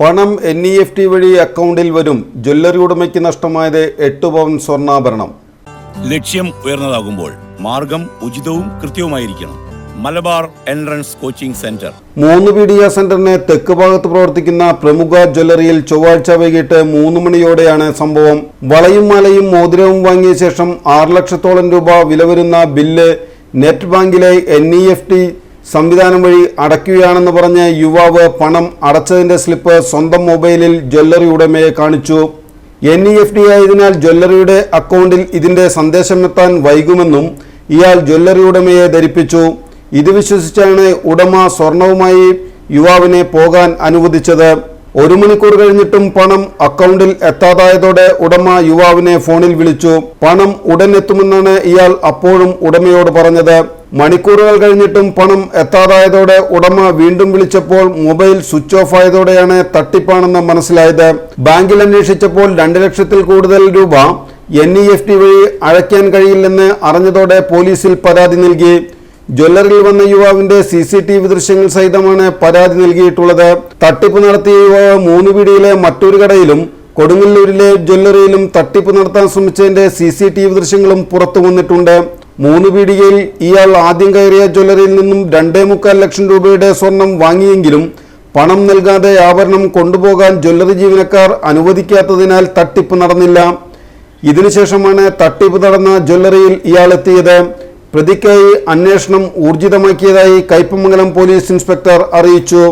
പണം N E F T വഴി അക്കൗണ്ടിൽ വരും ജ്വല്ലറി ഉടമയ്ക്ക് നഷ്ടമായത് എട്ട് പവൻ സ്വർണാഭരണം. ലക്ഷ്യം ഉയർന്നതാകുമ്പോൾ മാർഗം ഉചിതവും കൃത്യവുമായിരിക്കണം. Malabar entrance coaching centre. മൂന്ന് പീഡിയ സെന്ററിന് തെക്ക് ഭാഗത്ത് പ്രവർത്തിക്കുന്ന പ്രമുഖ ജ്വല്ലറിയിൽ ചൊവ്വാഴ്ച വൈകിട്ട് മൂന്ന് മണിയോടെയാണ് സംഭവം. വളയും മാലയും മോതിരവും വാങ്ങിയ ശേഷം ആറ് ലക്ഷത്തോളം രൂപ വില വരുന്ന ബില്ല് നെറ്റ് ബാങ്കിലെ എൻ ഇ എഫ് ടി സംവിധാനം വഴി അടയ്ക്കുകയാണെന്ന് പറഞ്ഞ് യുവാവ് പണം അടച്ചതിന്റെ സ്ലിപ്പ് സ്വന്തം മൊബൈലിൽ ജ്വല്ലറി ഉടമയെ കാണിച്ചു. എൻ ഇ എഫ് ഡി ആയതിനാൽ ജ്വല്ലറിയുടെ അക്കൗണ്ടിൽ ഇതിന്റെ സന്ദേശമെത്താൻ വൈകുമെന്നും ഇയാൾ ജ്വല്ലറി ഉടമയെ ധരിപ്പിച്ചു. ഇത് വിശ്വസിച്ചാണ് ഉടമ സ്വർണവുമായി യുവാവിനെ പോകാൻ അനുവദിച്ചത്. ഒരു മണിക്കൂർ കഴിഞ്ഞിട്ടും പണം അക്കൗണ്ടിൽ എത്താതായതോടെ ഉടമ യുവാവിനെ ഫോണിൽ വിളിച്ചു. പണം ഉടൻ എത്തുമെന്നാണ് ഇയാൾ അപ്പോഴും ഉടമയോട് പറഞ്ഞത്. മണിക്കൂറുകൾ കഴിഞ്ഞിട്ടും പണം എത്താതായതോടെ ഉടമ വീണ്ടും വിളിച്ചപ്പോൾ മൊബൈൽ സ്വിച്ച് ഓഫ് ആയതോടെയാണ് തട്ടിപ്പാണെന്ന് മനസ്സിലായത്. ബാങ്കിൽ അന്വേഷിച്ചപ്പോൾ രണ്ട് ലക്ഷത്തിൽ കൂടുതൽ രൂപ എൻ ഇ എഫ് ടി വഴി അഴയ്ക്കാൻ കഴിയില്ലെന്ന് അറിഞ്ഞതോടെ പോലീസിൽ പരാതി നൽകി. ജ്വല്ലറിയിൽ വന്ന യുവാവിന്റെ സി സി ടി വി ദൃശ്യങ്ങൾ സഹിതമാണ് പരാതി നൽകിയിട്ടുള്ളത്. തട്ടിപ്പ് നടത്തിയ യുവാവ് മൂന്ന് പിടിയിലെ മറ്റൊരു കടയിലും കൊടുങ്ങല്ലൂരിലെ ജ്വല്ലറിയിലും തട്ടിപ്പ് നടത്താൻ ശ്രമിച്ചതിന്റെ സി സി ടി വി ദൃശ്യങ്ങളും പുറത്തു വന്നിട്ടുണ്ട്. മൂന്ന് പീടികയിൽ ഇയാൾ ആദ്യം കയറിയ ജ്വല്ലറിയിൽ നിന്നും രണ്ടേ മുക്കാൽ ലക്ഷം രൂപയുടെ സ്വർണം വാങ്ങിയെങ്കിലും പണം നൽകാതെ ആഭരണം കൊണ്ടുപോകാൻ ജ്വല്ലറി ജീവനക്കാർ അനുവദിക്കാത്തതിനാൽ തട്ടിപ്പ് നടന്നില്ല. ഇതിനുശേഷമാണ് തട്ടിപ്പ് നടന്ന ജ്വല്ലറിയിൽ ഇയാൾ എത്തിയത്. പ്രതിക്കായി അന്വേഷണം ഊർജിതമാക്കിയതായി കയ്പമംഗലം പോലീസ് ഇൻസ്പെക്ടർ അറിയിച്ചു.